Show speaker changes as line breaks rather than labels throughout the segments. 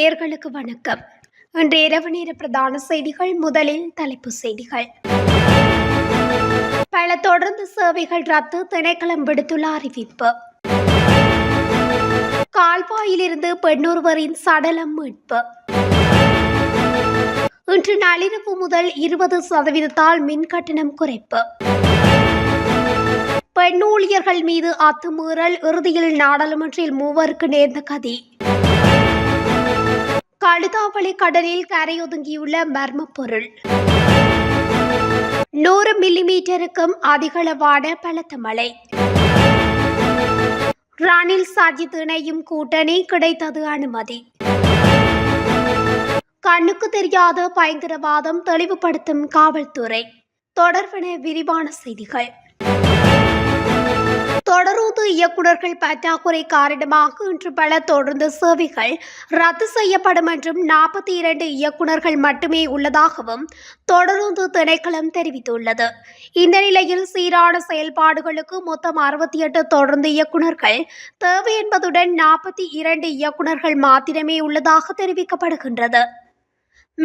நேயர்களுக்கு வணக்கம். இன்று இரவு நேர பிரதான செய்திகள் முதலில் தலைப்புச் செய்திகள். பல தொடர்ந்து சேவைகள் ரத்து திணைக்களம் விடுத்துள்ள அறிவிப்பு. கால்வாயிலிருந்து பெண்ணொருவரின் சடலம் மீட்பு. இன்று நள்ளிரவு முதல் இருபது சதவீதத்தால் மின் கட்டணம் குறைப்பு. பெண் ஊழியர்கள் மீது அத்துமீறல் இறுதியில் நாடாளுமன்றில் மூவருக்கு நேர்ந்த கதி. கழுதாவளி கடலில் கரையொதுங்கியுள்ள மர்ம பொருள் நூறு மில்லிமீட்டருக்கும் அதிகளவான பலத்த மழை. ரணில் சாஜித் இணையும் கூட்டணி கிடைத்தது அனுமதி. கண்ணுக்கு தெரியாத பயங்கரவாதம் தெளிவுபடுத்தும் காவல்துறை. தொடர்பென விரிவான செய்திகள். இயக்குநர்கள் பற்றாக்குறை காரணமாக இன்று பல தொடர்ந்து சேவைகள் ரத்து செய்யப்படும் என்றும் நாற்பத்தி இரண்டு இயக்குநர்கள் மட்டுமே உள்ளதாகவும் தொடர்ந்து திணைக்களம் தெரிவித்துள்ளது. இந்த நிலையில் சீரான செயல்பாடுகளுக்கு மொத்தம் அறுபத்தி எட்டு தொடர்ந்து இயக்குநர்கள் தேவை என்பதுடன் நாற்பத்தி இரண்டு இயக்குநர்கள் மாத்திரமே உள்ளதாக தெரிவிக்கப்படுகின்றது.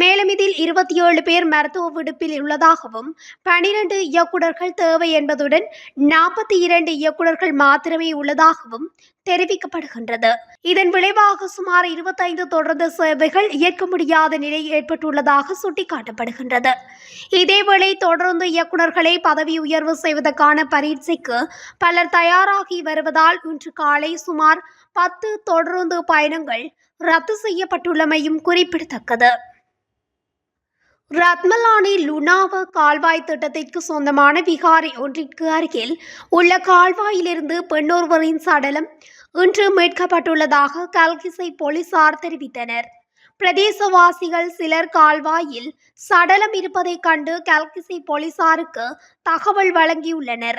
மேலும் இதில் இருபத்தி ஏழு பேர் மருத்துவ விடுப்பில் உள்ளதாகவும் பனிரெண்டு இயக்குநர்கள் தேவை என்பதுடன் நாற்பத்தி இரண்டு இயக்குநர்கள் மாத்திரமே உள்ளதாகவும் தெரிவிக்கப்படுகின்றது. இதன் விளைவாக சுமார் இருபத்தைந்து தொடர்ந்து சேவைகள் இயக்க முடியாத நிலை ஏற்பட்டுள்ளதாக சுட்டிக்காட்டப்படுகின்றது. இதேவேளை தொடர்ந்து இயக்குநர்களை பதவி உயர்வு செய்வதற்கான பரீட்சைக்கு பலர் தயாராகி வருவதால் இன்று காலை சுமார் பத்து தொடர்ந்து பயணங்கள் ரத்து செய்யப்பட்டுள்ளமையும் குறிப்பிடத்தக்கது. ரத்மலானி லுனாவ கால்வாய் திட்டத்திற்கு சொந்தமான விகாரை ஒன்றிற்கு அருகில் உள்ள கால்வாயிலிருந்து பெண்ணொருவரின் சடலம் இன்று மீட்கப்பட்டுள்ளதாக கல்கிசை போலீசார் தெரிவித்தனர். பிரதேசவாசிகள் சிலர் கால்வாயில் சடலம் இருப்பதைக் கண்டு கல்கிசை போலீசாருக்கு தகவல் வழங்கியுள்ளனர்.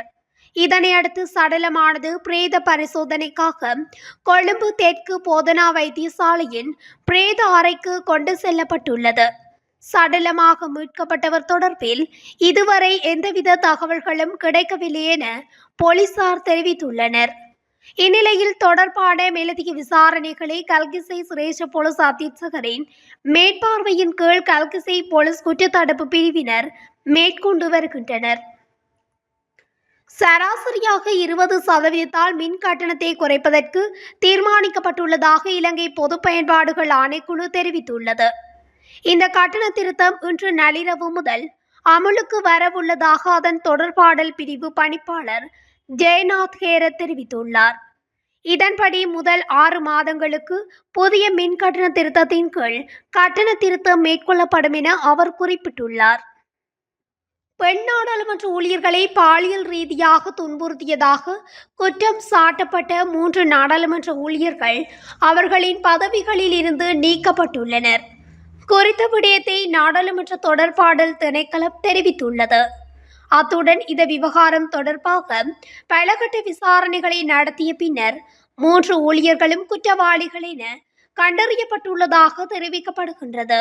இதனையடுத்து சடலமானது பிரேத பரிசோதனைக்காக கொழும்பு தெற்கு போதனா வைத்தியசாலையின் பிரேத அறைக்கு கொண்டு செல்லப்பட்டுள்ளது. சடலமாக மீட்கப்பட்டவர் தொடர்பில் இதுவரை எந்தவித தகவல்களும் கிடைக்கவில்லை என போலீசார் தெரிவித்துள்ளனர். இந்நிலையில் தொடர்பான மேலதிக விசாரணைகளை கல்கிசை சுரேஷ போலீஸ் அத்தீட்சகரின் மேற்பார்வையின் கீழ் கல்கிசை போலீஸ் குற்றத்தடுப்பு பிரிவினர் மேற்கொண்டு வருகின்றனர். சராசரியாக இருபது சதவீதத்தால் மின் கட்டணத்தை குறைப்பதற்கு தீர்மானிக்கப்பட்டுள்ளதாக இலங்கை பொது பயன்பாடுகள் ஆணைக்குழு தெரிவித்துள்ளது. இந்த கட்டண திருத்தம் இன்று நள்ளிரவு முதல் அமலுக்கு வரவுள்ளதாக அதன் தொடர்பாடல் பிரிவு பணிப்பாளர் ஜெயநாத் ஹேர தெரிவித்துள்ளார். இதன்படி முதல் ஆறு மாதங்களுக்கு புதிய மின் கட்டண திருத்தத்தின் கீழ் கட்டண திருத்தம் மேற்கொள்ளப்படும் என அவர் குறிப்பிட்டுள்ளார். பெண் நாடாளுமன்ற ஊழியர்களை பாலியல் ரீதியாக துன்புறுத்தியதாக குற்றம் சாட்டப்பட்ட மூன்று நாடாளுமன்ற ஊழியர்கள் அவர்களின் பதவிகளில் இருந்து நீக்கப்பட்டுள்ளனர். குறித்த விடயத்தை நாடாளுமன்ற தொடர்பாடல் திணைக்களம் தெரிவித்துள்ளது. அத்துடன் இந்த விவகாரம் தொடர்பாக பலகட்ட விசாரணைகளை நடத்திய பின்னர் மூன்று ஊழியர்களும் குற்றவாளிகள் என கண்டறியப்பட்டுள்ளதாக தெரிவிக்கப்படுகின்றது.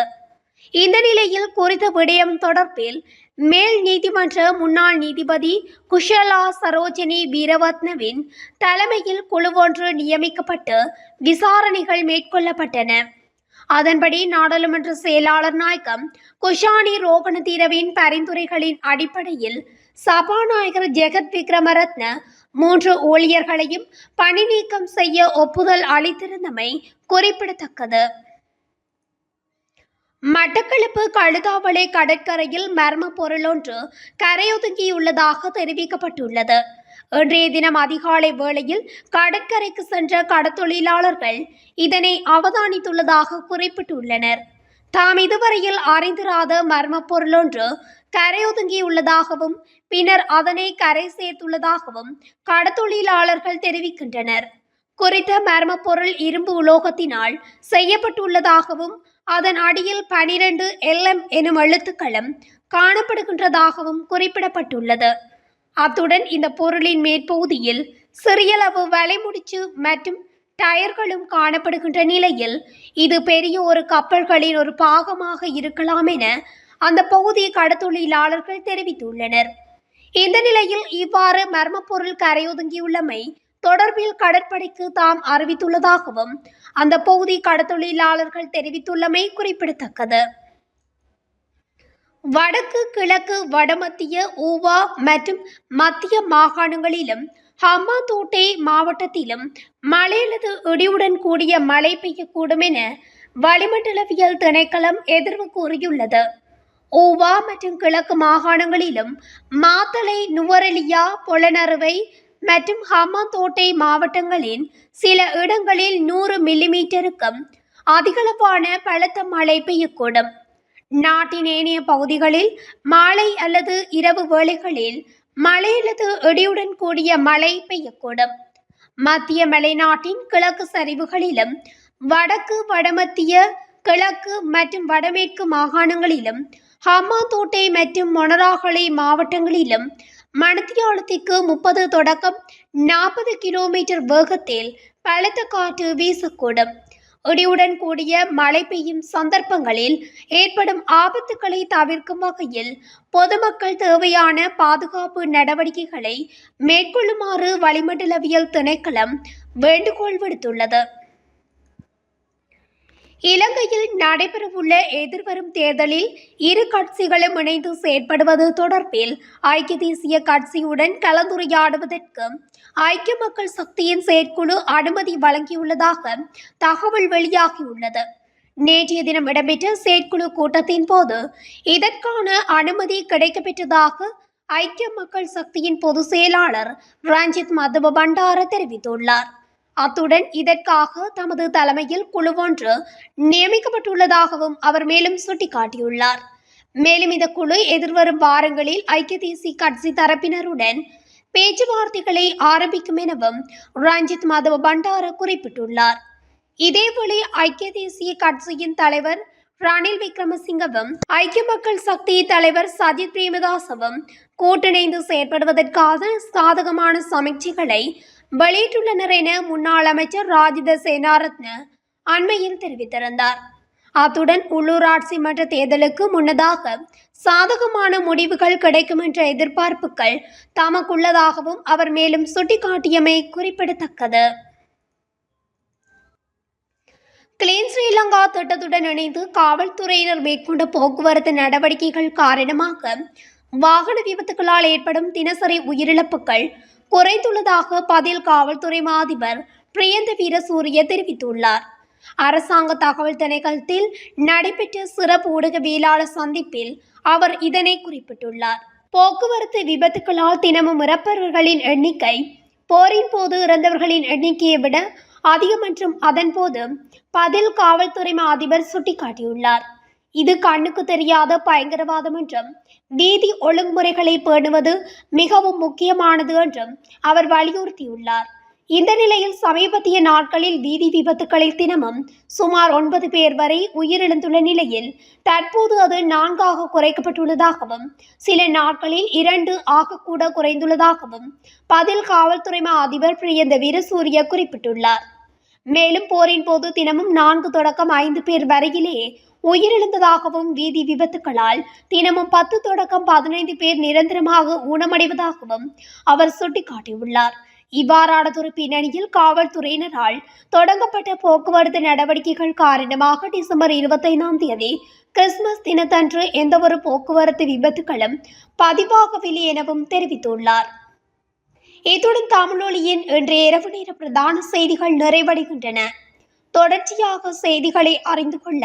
இந்த நிலையில் குறித்த விடயம் தொடர்பில் மேல் நீதிமன்ற முன்னாள் நீதிபதி குஷலா சரோஜினி வீரவத்னவின் தலைமையில் குழு ஒன்று நியமிக்கப்பட்டு விசாரணைகள் மேற்கொள்ளப்பட்டன. அதன்படி நாடாளுமன்ற செயலாளர் நாயகம் குஷானி ரோகணதீரவின் பரிந்துரைகளின் அடிப்படையில் சபாநாயகர் ஜெகத் விக்ரமரத்ன மூன்று ஊழியர்களையும் பணி நீக்கம் செய்ய ஒப்புதல் அளித்திருந்தமை குறிப்பிடத்தக்கது. மட்டக்களப்பு கழுதாவளை கடற்கரையில் மர்ம பொருளொன்று கரையொதுங்கியுள்ளதாக தெரிவிக்கப்பட்டுள்ளது. இன்றைய தினம் அதிகாலை வேளையில் கடற்கரைக்கு சென்ற கடத்தொழிலாளர்கள் இதனை அவதானித்துள்ளதாக குறிப்பிட்டுள்ளனர். தாம் இதுவரையில் அறிந்திராத மர்ம பொருளொன்று கரையொதுங்கியுள்ளதாகவும் பின்னர் அதனை கரை சேர்த்துள்ளதாகவும் கடத்தொழிலாளர்கள் தெரிவிக்கின்றனர். குறித்த மர்ம பொருள் இரும்பு உலோகத்தினால் செய்யப்பட்டுள்ளதாகவும் அதன் அடியில் பனிரெண்டு எல்எம் எனும் எழுத்துக்களும் காணப்படுகின்றதாகவும் குறிப்பிடப்பட்டுள்ளது. அத்துடன் இந்த பொருளின் மேற்பகுதியில் சிறியளவு வலைமுடிச்சு மற்றும் டயர்களும் காணப்படுகின்ற நிலையில் இது பெரிய ஒரு கப்பல்களின் ஒரு பாகமாக இருக்கலாம் என அந்த பகுதி கடத்தொழிலாளர்கள் தெரிவித்துள்ளனர். இந்த நிலையில் இவ்வாறு மர்ம பொருள் கரையொதுங்கியுள்ளமை தொடர்பில் கடற்படைக்கு தாம் அறிவித்துள்ளதாகவும் அந்த பகுதி கடத்தொழிலாளர்கள் தெரிவித்துள்ளமை குறிப்பிடத்தக்கது. வடக்கு கிழக்கு வடமத்திய ஊவா மற்றும் மத்திய மாகாணங்களிலும் ஹம்மாந்தோட்டை மாவட்டத்திலும் மழை அல்லது இடியுடன் கூடிய மழை பெய்யக்கூடும் என வளிமண்டலவியல் திணைக்களம் எதிர்வு கூறியுள்ளது. ஊவா மற்றும் கிழக்கு மாகாணங்களிலும் மாத்தளை நுவரெலியா பொலனறுவை மற்றும் ஹமாதோட்டை மாவட்டங்களின் சில இடங்களில் நூறு மில்லிமீட்டருக்கும் அதிகளவான பலத்த மழை பெய்யக்கூடும். நாட்டின் ஏனைய பகுதிகளில் மாலை அல்லது இரவு வேளைகளில் மழை அல்லது இடியுடன் கூடிய மழை பெய்யக்கூடும். மத்திய மலைநாட்டின் கிழக்கு சரிவுகளிலும் வடக்கு வடமத்திய கிழக்கு மற்றும் வடமேற்கு மாகாணங்களிலும் ஹமாதோட்டை மற்றும் மொனராகலை மாவட்டங்களிலும் மணத்தியாலத்திற்கு முப்பது தொடக்கம் நாற்பது கிலோமீட்டர் வேகத்தில் பலத்த காற்று வீசக்கூடும். இடியுடன் கூடிய மழை பெய்யும் சந்தர்ப்பங்களில் ஏற்படும் ஆபத்துக்களை தவிர்க்கும் வகையில் பொதுமக்கள் தேவையான பாதுகாப்பு நடவடிக்கைகளை மேற்கொள்ளுமாறு வளிமண்டலவியல் திணைக்களம் வேண்டுகோள் விடுத்துள்ளது. இலங்கையில் நடைபெறவுள்ள எதிர்வரும் தேர்தலில் இரு கட்சிகளும் இணைந்து செயற்படுவது தொடர்பில் ஐக்கிய தேசிய கட்சியுடன் கலந்துரையாடுவதற்கு ஐக்கிய மக்கள் சக்தியின் செயற்குழு அனுமதி வழங்கியுள்ளதாக தகவல் வெளியாகியுள்ளது. நேற்றைய தினம் இடம்பெற்ற செயற்குழு கூட்டத்தின் போது இதற்கான அனுமதி கிடைக்கப்பெற்றதாக ஐக்கிய மக்கள் சக்தியின் பொதுச் செயலாளர் ரஞ்சித் மதுப பண்டார தெரிவித்துள்ளார். அத்துடன் இதற்காக தமது தலைமையில் குழுவொன்று நியமிக்கப்பட்டுள்ளதாகவும் அவர் மேலும் சுட்டிக்காட்டியுள்ளார். மேலும் இந்த குழு எதிர்வரும் வாரங்களில் ஐக்கிய தேசிய கட்சி தரப்பினருடன் பேச்சுவார்த்தைகளை ஆரம்பிக்கும் எனவும் ரஞ்சித் மாதவ பண்டார குறிப்பிட்டுள்ளார். இதேவேளை ஐக்கிய தேசிய கட்சியின் தலைவர் ரணில் விக்ரமசிங்கவும் ஐக்கிய மக்கள் சக்தி தலைவர் சஜித் பிரேமதாசவும் கூட்டிணைந்து செயற்படுவதற்காக சாதகமான சமீட்சைகளை வெளியிட்டுள்ளனர் என முன்னாள் அமைச்சர் ராஜித சேனாரத்ன அண்மையில் தெரிவித்திருந்தார். அத்துடன் உள்ளூராட்சி மன்ற தேர்தலுக்கு முன்னதாக சாதகமான முடிவுகள் கிடைக்கும் என்ற எதிர்பார்ப்புகள் தமக்குள்ளதாகவும் அவர் மேலும் சுட்டிக்காட்டியமை குறிப்பிடத்தக்கது. கிளீன் ஸ்ரீலங்கா திட்டத்துடன் இணைந்து காவல்துறையினர் மேற்கொண்ட போக்குவரத்து நடவடிக்கைகள் காரணமாக வாகன விபத்துகளால் ஏற்படும் தினசரி உயிரிழப்புகள் குறைந்துள்ளதாக பதில் காவல்துறை மாதிபர் பிரியந்த வீரசூரிய தெரிவித்துள்ளார். அரசாங்க தகவல் திணைக்களத்தில் நடைபெற்ற சிறப்பு ஊடகவியலாளர் சந்திப்பில் அவர் இதனை குறிப்பிட்டுள்ளார். போக்குவரத்து விபத்துகளால் தினமும் இறப்பவர்களின் எண்ணிக்கை போரின் போது இறந்தவர்களின் எண்ணிக்கையை விட அதிகம் அதன் அதன்போது பதில் காவல்துறை மா அதிபர் சுட்டிக்காட்டியுள்ளார். இது கண்ணுக்கு தெரியாத பயங்கரவாதம் என்றும் வீதி ஒழுங்குமுறைகளை பேணுவது மிகவும் முக்கியமானது என்றும் அவர் வலியுறுத்தியுள்ளார். இந்த நிலையில் சமீபத்திய நாட்களில் வீதி விபத்துகளில் தினமும் சுமார் ஒன்பது பேர் வரை உயிரிழந்துள்ள நிலையில் தற்போது அது நான்காக குறைக்கப்பட்டுள்ளதாகவும் சில நாட்களில் இரண்டு ஆகக்கூட குறைந்துள்ளதாகவும் பதில் காவல்துறை மா அதிபர் பிரியந்த வீரசூரிய குறிப்பிட்டுள்ளார். மேலும் போரின் போது தினமும் நான்கு தொடக்கம் ஐந்து பேர் வரையிலே உயிரிழந்ததாகவும் வீதி விபத்துகளால் தினமும் பத்து தொடக்கம் பதினைந்து பேர் நிரந்தரமாக ஊனமடைவதாகவும் அவர் சுட்டிக்காட்டியுள்ளார். இவ்வாறானதொரு பின்னணியில் காவல்துறையினரால் தொடங்கப்பட்ட போக்குவரத்து நடவடிக்கைகள் காரணமாக டிசம்பர் இருபத்தைந்தாம் தேதி கிறிஸ்துமஸ் தினத்தன்று எந்தவொரு போக்குவரத்து விபத்துகளும் பதிவாகவில்லை எனவும் தெரிவித்துள்ளார். இத்துடன் தமிழொலியின் இன்றைய இரவு நேர பிரதான செய்திகள் நிறைவடைகின்றன. தொடர்ச்சியாக செய்திகளை அறிந்து கொள்ள